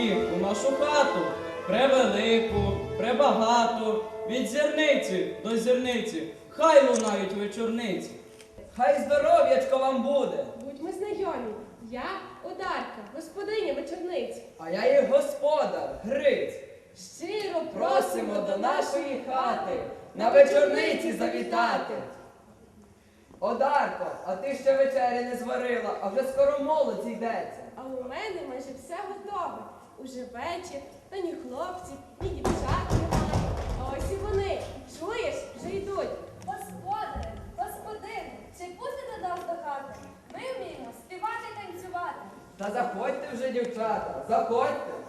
Всіх у нашу хату, превелику, пребагату, від зірниці до зірниці, хай лунають вечорниці. Хай здоров'ячко вам буде, Будьмо знайомі. Я Одарка, господиня вечорниці. а я їх господар, Гриць. Щиро Просимо до нашої хати на вечорниці завітати. Одарко, а ти ще вечері не зварила, а вже скоро молодь зійдеться. А у мене майже все готове. Уже вечір, та ні хлопців, ні дівчат немає. А ось і вони. Чуєш, вже йдуть. Господаре, господине, чи пустите нас до хати? Ми вміємо співати танцювати. Та заходьте вже, дівчата, заходьте.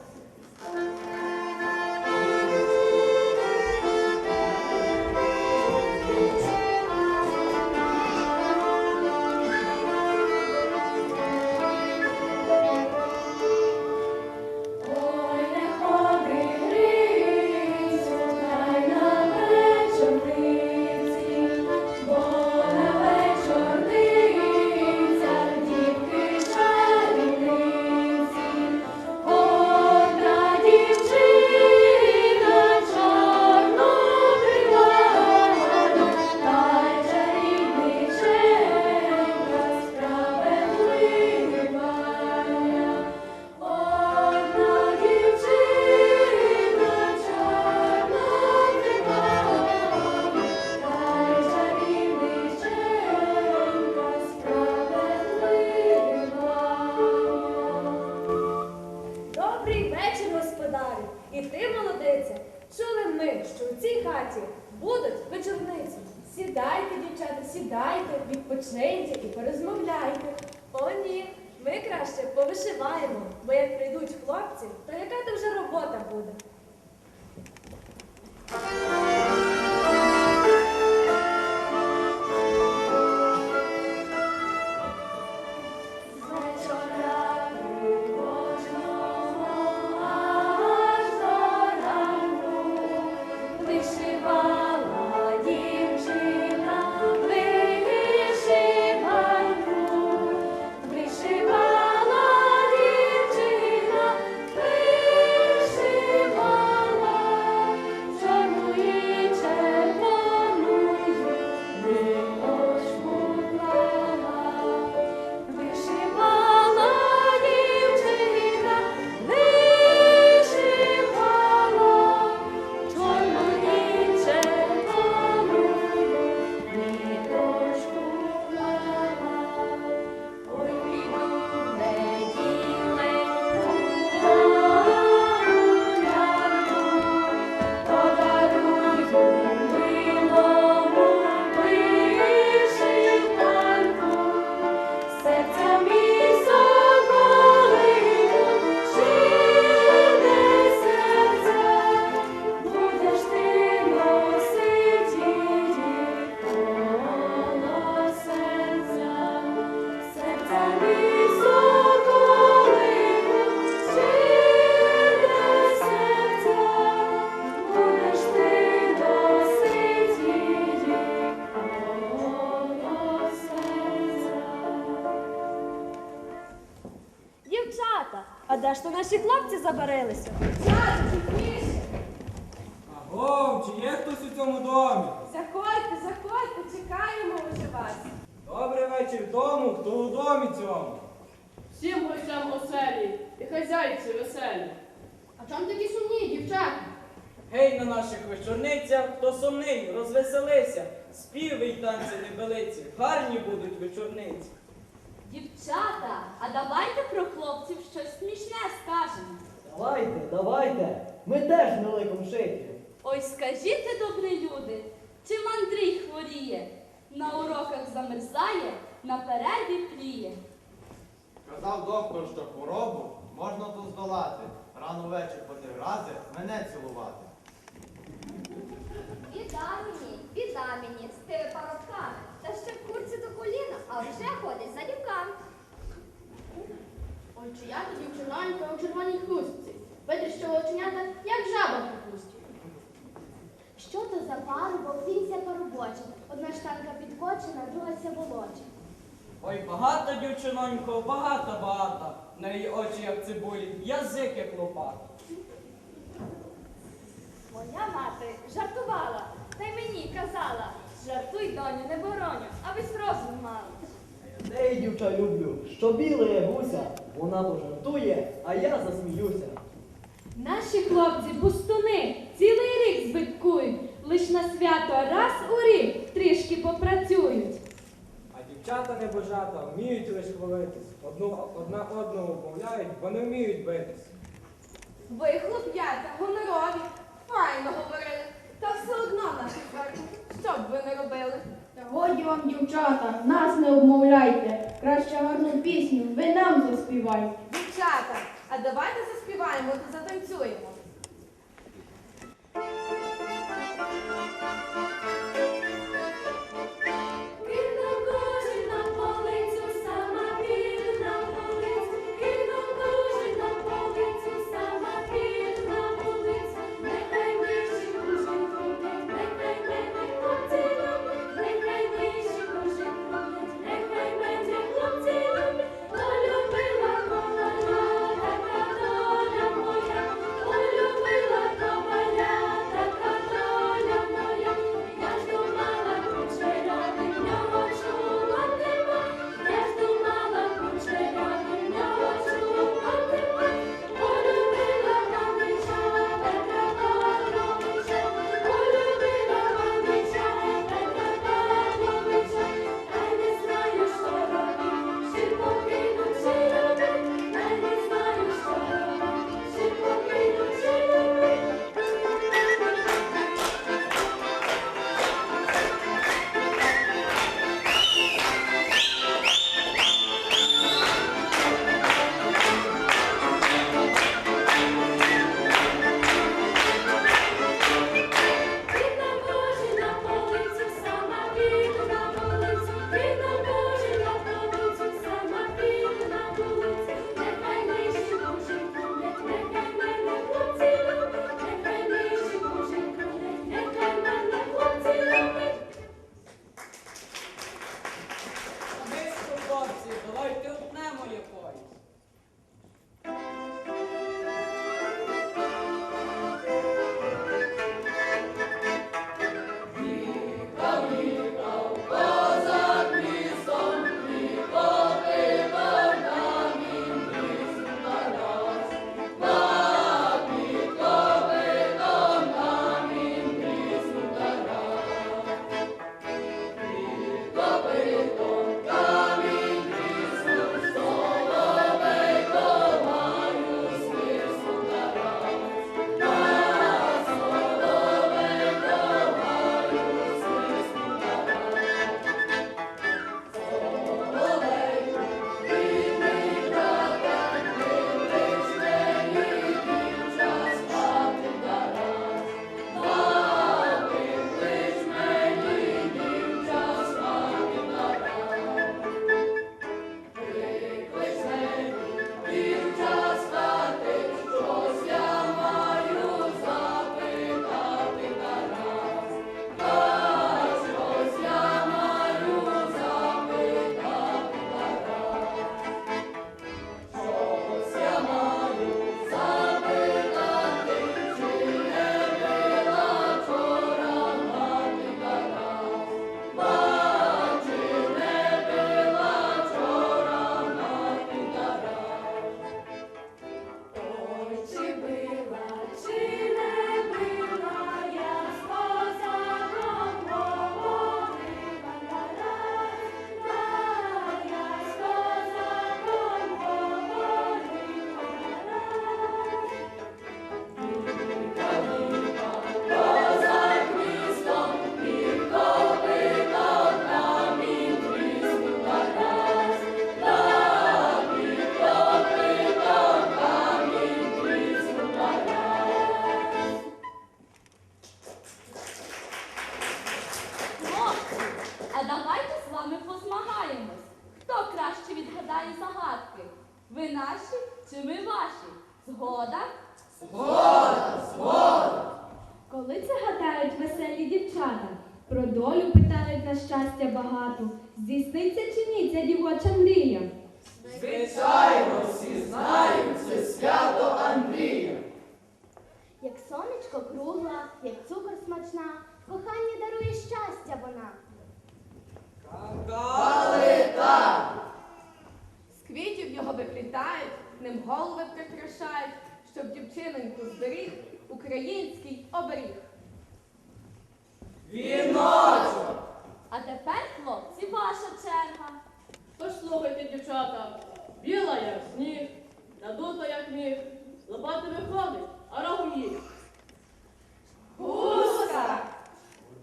А давайте про хлопців щось смішне скажемо. Давайте, давайте. Ми теж в великому шиті. Ой, скажіть, добрі люди, чи мандрій хворіє? На уроках замерзає, на перерві пліє. Казав доктор, що хворобу можна то здолати. Рано вечір по три рази мене цілувати. Біда мені, біда мені з тими парубками. Та ще в курці до коліна, а вже ходить за дівками. Ой, чи я тоді у червоній хустці. Витріщила оченята, як жаба в капусті. Що то за парубок, вінця поробоча. Одна штанка підкочена, друга ся волоча. Ой, багато дівчинонько, багато, багато. в неї очі, як цибулі, язик, як лопата. Моя мати жартувала, та й мені казала, жартуй, доню, не бороню, аби розум мала. Ей, дівча люблю, що біле є гуся, вона пожартує, а я засміюся. Наші хлопці пустуни цілий рік збиткують, лиш на свято раз у рік трішки попрацюють. А дівчата небожата вміють лиш хвалитись. Одну, одна одного вмовляють, бо не вміють битись. Ви, хлоп'ята, гонорові, файно говорили, та все одно наші сварки, що б ви не робили? Годі вам, дівчата, нас не обмовляйте. Краще гарну пісню, ви нам заспівайте. Дівчата, а давайте заспіваємо та затанцюємо. розгадаю загадки. Ви наші чи ми ваші? Згода? Згода! Згода! Коли це гадають веселі дівчата, про долю питають на щастя багато. Здійсниться чи ні ця дівоча мрія? Звичайно, всі знають, це свято Андрія. Як сонечко кругла, як цукор смачна, кохання дарує щастя вона. Калита! його виплітають, ним голови прикрашають, щоб дівчиненьку зберіг український оберіг. Віночок! А тепер, хлопці, ваша черга. Послухайте, дівчата, біла, як сніг, надута, як міг, лопати виходить, а рогу їх. Гуска!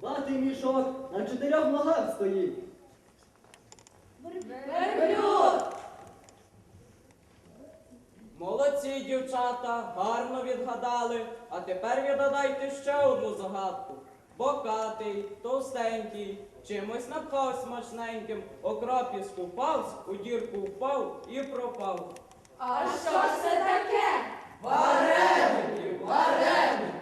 Лопатий мішок на чотирьох ногах стоїть. Верблюд! Молодці, дівчата, гарно відгадали, а тепер відгадайте ще одну загадку. Бокатий, товстенький, чимось напхав смачненьким, окропі скупав, у дірку впав і пропав. А що ж це таке? Вареники, вареники!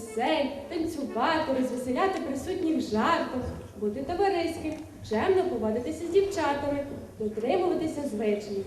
пісень, танцювати, розвеселяти присутніх жартом, бути товариським, чемно поводитися з дівчатами, дотримуватися звичаїв.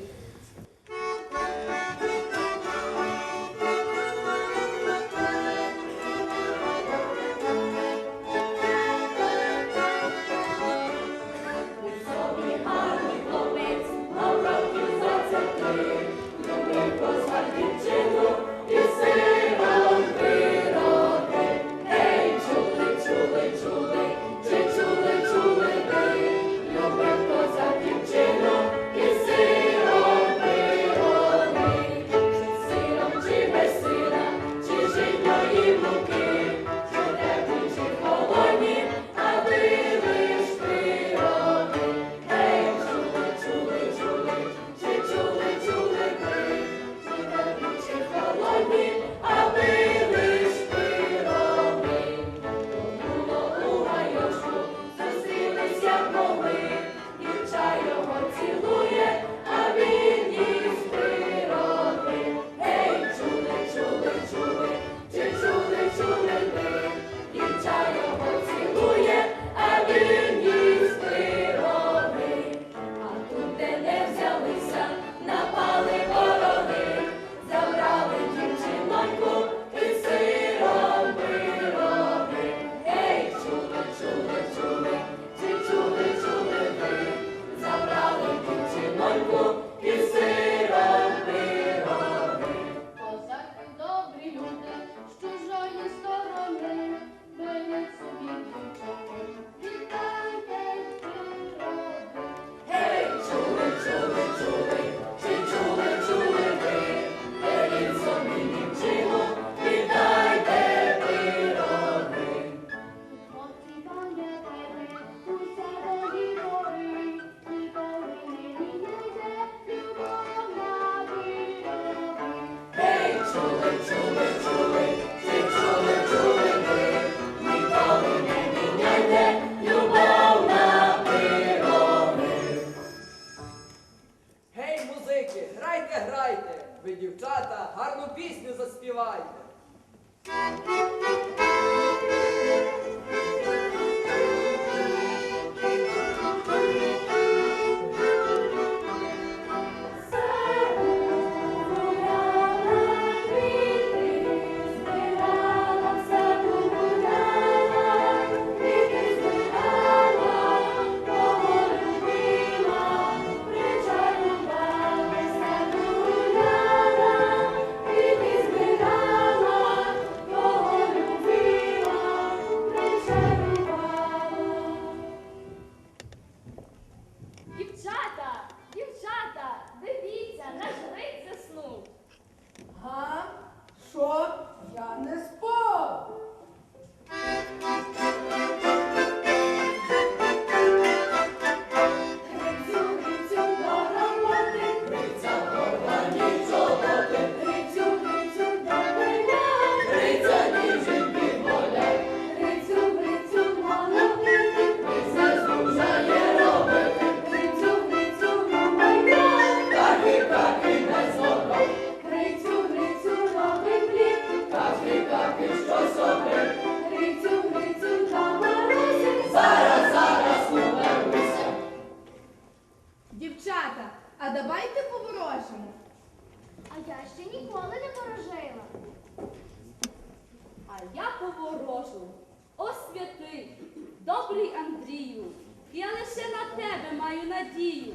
Надію.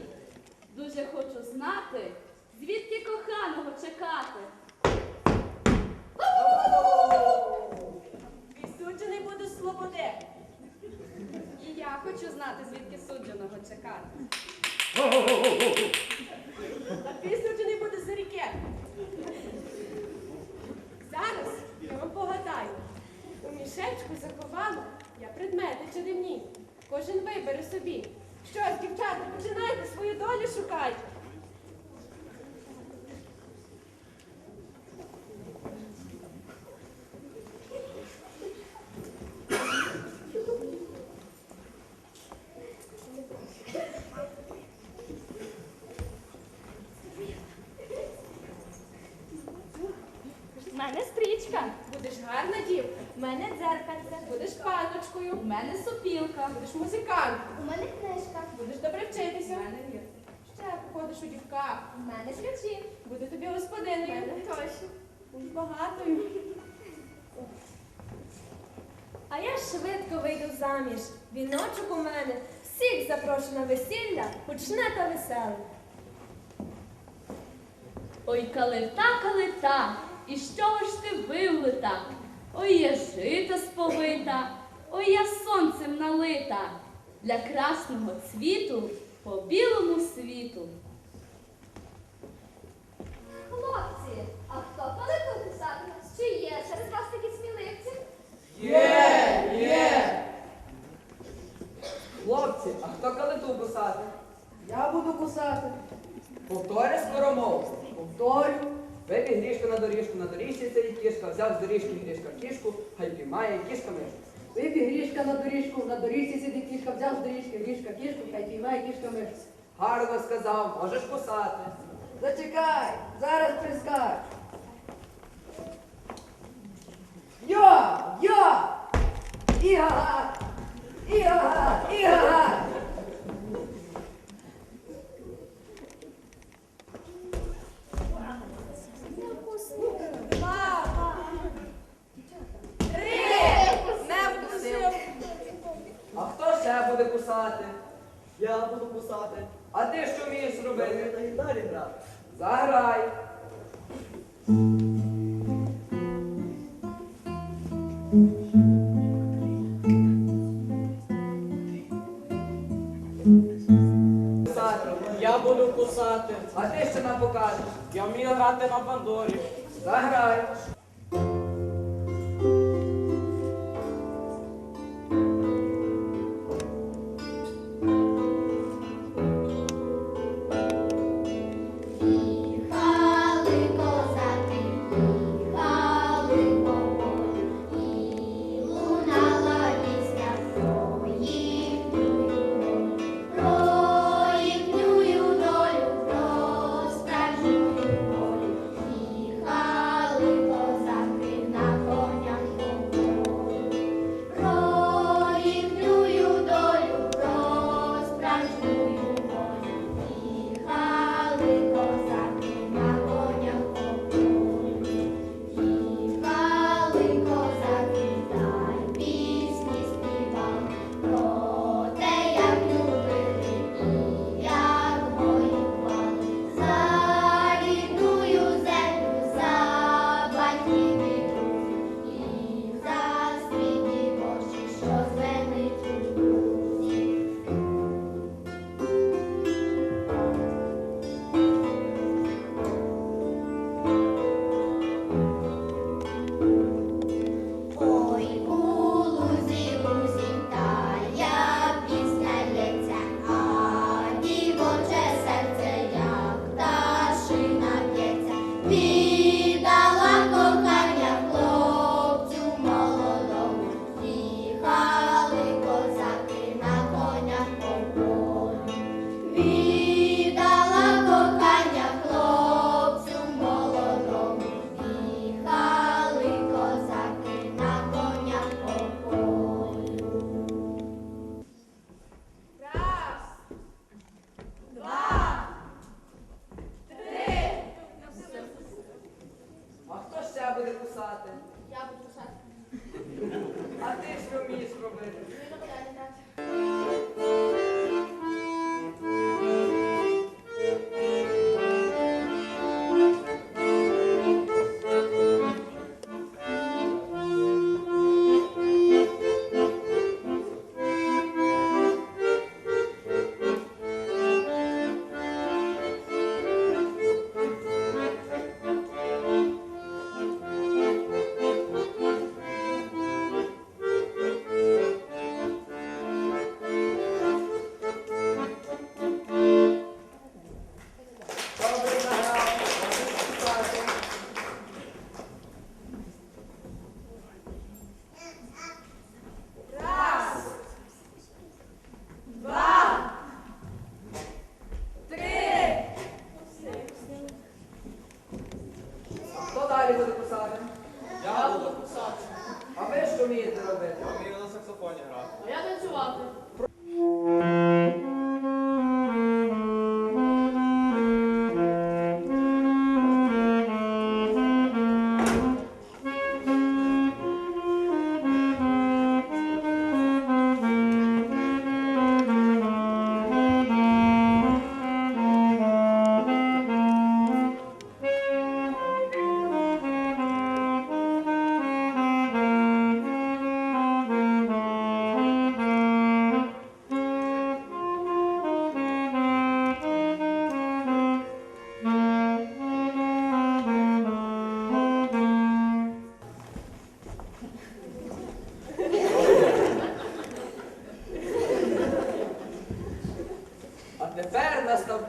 Дуже хочу знати, звідки коханого чекати. Відсуджений буде слободи. І я хочу знати, звідки судженого чекати. А відсуджений буде за ріки. Зараз я вам погадаю. У мішечку заховала я предмети чарівні. Кожен вибере собі. Що ж, дівчата, починайте свою долю шукати. Мене стрічка, Будеш гарна дівка. У мене дзеркальце. Будеш паночкою. у мене сопілка, Будеш музикант. У мене книжка. Будеш добре у вчитися. мене вір. Ще походиш у дівках. У мене ключі. Буде тобі господиною. мене гроші. Будеш багатою. А я швидко вийду заміж. Віночок у мене. Всіх запрошу на весілля, почне та веселе. Ой, калита, калита, і що ж ти вивлита? Ой, я жита сповита, ой, я сонцем налита. Для красного цвіту по білому світу. Хлопці, а хто палиту писатиме? Чи є серед вас такі сміливці? Є, є. Хлопці, а хто калиту кусати? Я буду кусати. Повторюй скоромовство. Повторю. Вибіг грішка на доріжку, на доріжці сидить кішка, взяв з доріжки грішка кішку, хай піймає кішка мишку. Вибіг грішка на доріжку, на доріжці сидить кішка, взяв з доріжки грішка кішку, хай піймає кішка мишку. Гарно сказав, можеш кусати. Зачекай, зараз прискач. Йо, йо! Іга! Іга! Іга! Не вкусив. А хто кусати? Я буду кусати. А ти що вмієш Я робити? на гітарі грати. Заграй. Я буду кусати. А ти що нам покажеш? Я вмію грати на бандурі. Заграй. be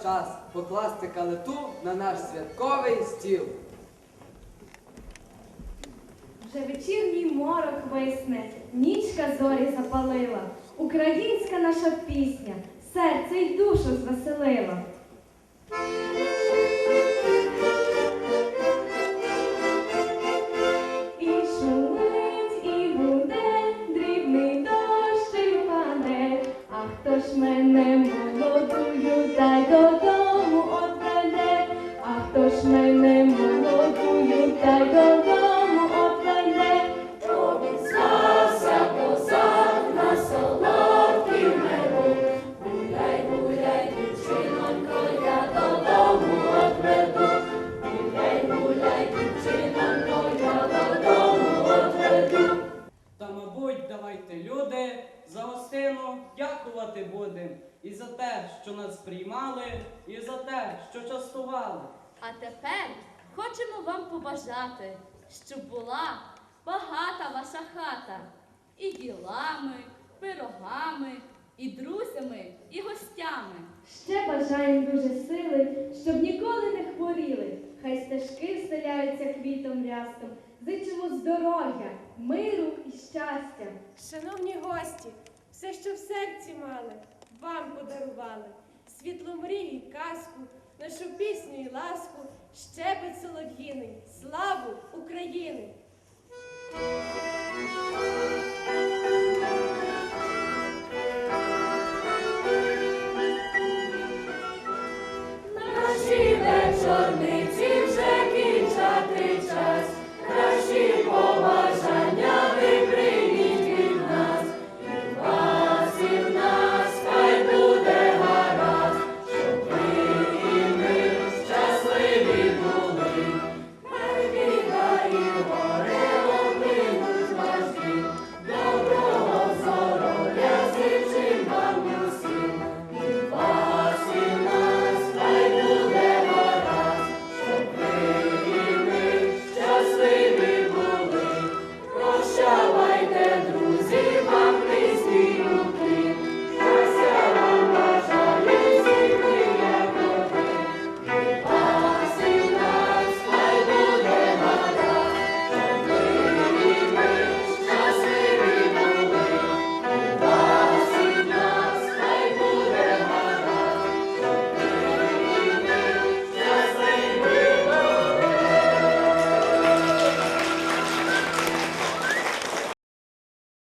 час покласти калиту на наш святковий стіл. Вже вечірній морок висне, нічка зорі запалила. Українська наша пісня, серце й душу звеселила. Що частували. А тепер хочемо вам побажати, щоб була багата ваша хата і ділами, пирогами, і друзями, і гостями. Ще бажаємо дуже сили, щоб ніколи не хворіли. Хай стежки вселяються квітом рястом. Зичимо здоров'я, миру і щастя. Шановні гості, все, що в серці мали, вам подарували. Світло мрій і казку, нашу пісню і ласку щебет солов'їни. славу України. Наші вечорні